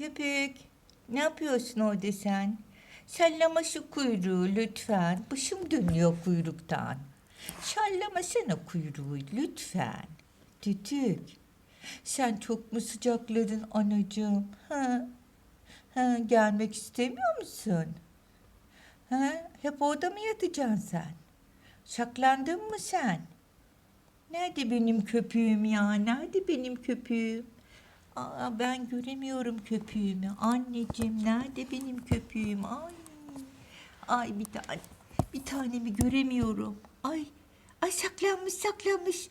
Köpek, ne yapıyorsun orada sen? Sallama şu kuyruğu lütfen. Başım dönüyor kuyruktan. Sallamasana kuyruğu lütfen. Düdük. Sen çok mu sıcakladın anacığım? Ha? Ha, gelmek istemiyor musun? Ha? Hep orada mı yatacaksın sen? Saklandın mı sen? Nerede benim köpüğüm ya? Nerede benim köpüğüm? Aa, ben göremiyorum köpüğümü. Anneciğim nerede benim köpüğüm? Ay. Ay bir tane. Bir tanemi göremiyorum. Ay. Ay saklanmış saklanmış.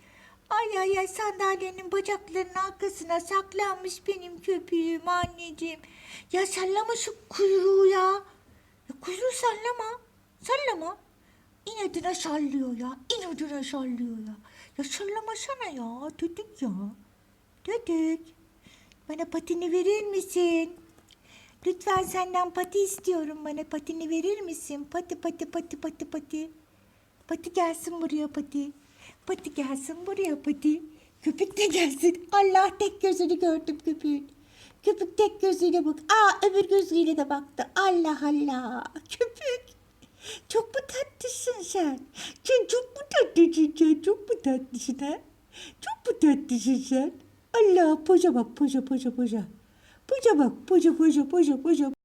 Ay ay ay sandalyenin bacaklarının arkasına saklanmış benim köpüğüm anneciğim. Ya sallama şu kuyruğu ya. Ya kuyruğu sallama. Sallama. İnadına sallıyor ya. İnadına sallıyor ya. Ya sallamasana ya. Düdük ya. Düdük. Bana patini verir misin? Lütfen senden pati istiyorum. Bana patini verir misin? Pati pati pati pati pati. Pati gelsin buraya pati. Pati gelsin buraya pati. Köpük de gelsin. Allah tek gözünü gördüm köpüğün. Köpük tek gözüyle bak. Aa öbür gözüyle de baktı. Allah Allah. Köpük. Çok mu tatlısın sen? Sen çok mu tatlısın sen? Çok mu tatlısın ha? Çok mu tatlısın sen? Allah poza bak poza poza poza. Poza bak poza poza poza poza.